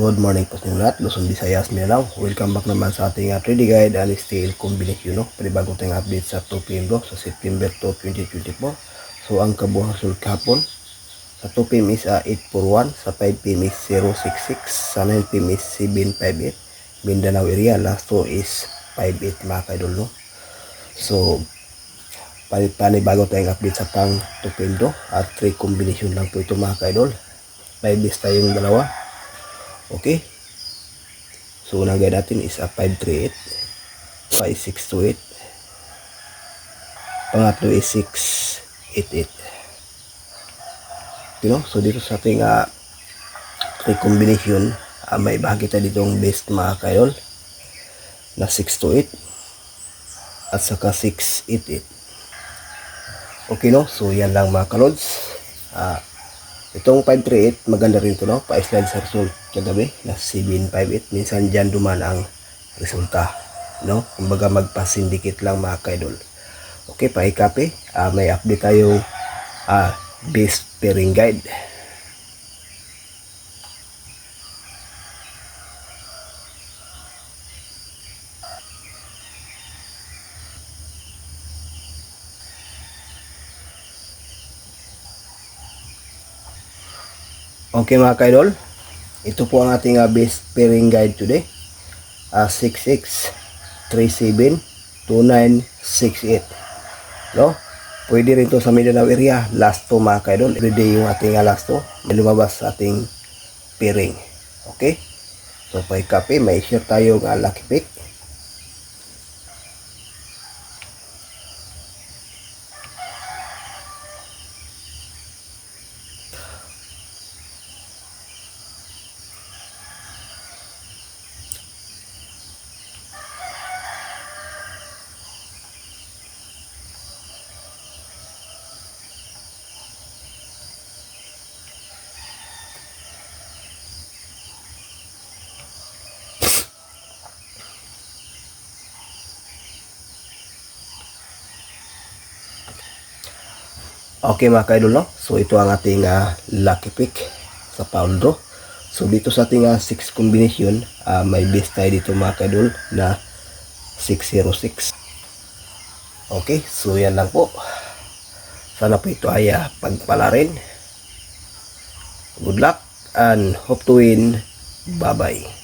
Good morning po sa lahat, Luzon, Visayas, Mindanao. Welcome back naman sa ating uh, 3D Guide and Steel Combination. No? Panibago tayong update sa 2 p.m. bro, sa September 2, 2024. So ang kabuhang result kahapon, sa 2 p.m. is uh, 841, sa 5 p.m. is 066, sa 9 p.m. is 758. Mindanao area, last two is 58 mga kaidol. No? So, pani- panibago tayong update sa pang 2 p.m. bro, at 3 combination lang po ito mga kaidol. 5 is tayong dalawa. Okay. So, unang guide natin is a 538. 5628. Pangatlo is 688. You know, so dito sa ating uh, three uh, may bahagi tayo ditong best mga kaidol na 628 at saka 688. Okay no? So yan lang mga kalods. Ah, Itong 538, maganda rin to no? Pa-slide sa result kagabi na 758. Minsan dyan duman ang resulta. No? Kumbaga magpa-syndicate lang mga kaidol. Okay, pakikape. Ah, may update tayo ah, base pairing guide. Okay mga kaidol, ito po ang ating uh, best pairing guide today. Uh, 66372968. No? Pwede rin to sa Mindanao area. Last to mga kaidol. Everyday yung ating uh, last to. May lumabas ating pairing. Okay? So, pay copy. May share tayo ng uh, lucky pick. Okay mga kaidol no? So ito ang ating uh, lucky pick sa pound draw. So dito sa ating 6 combination, ah, may best tayo dito mga kaidol na 606. Okay, so yan lang po. Sana po ito ay uh, pagpala rin. Good luck and hope to win. Bye-bye.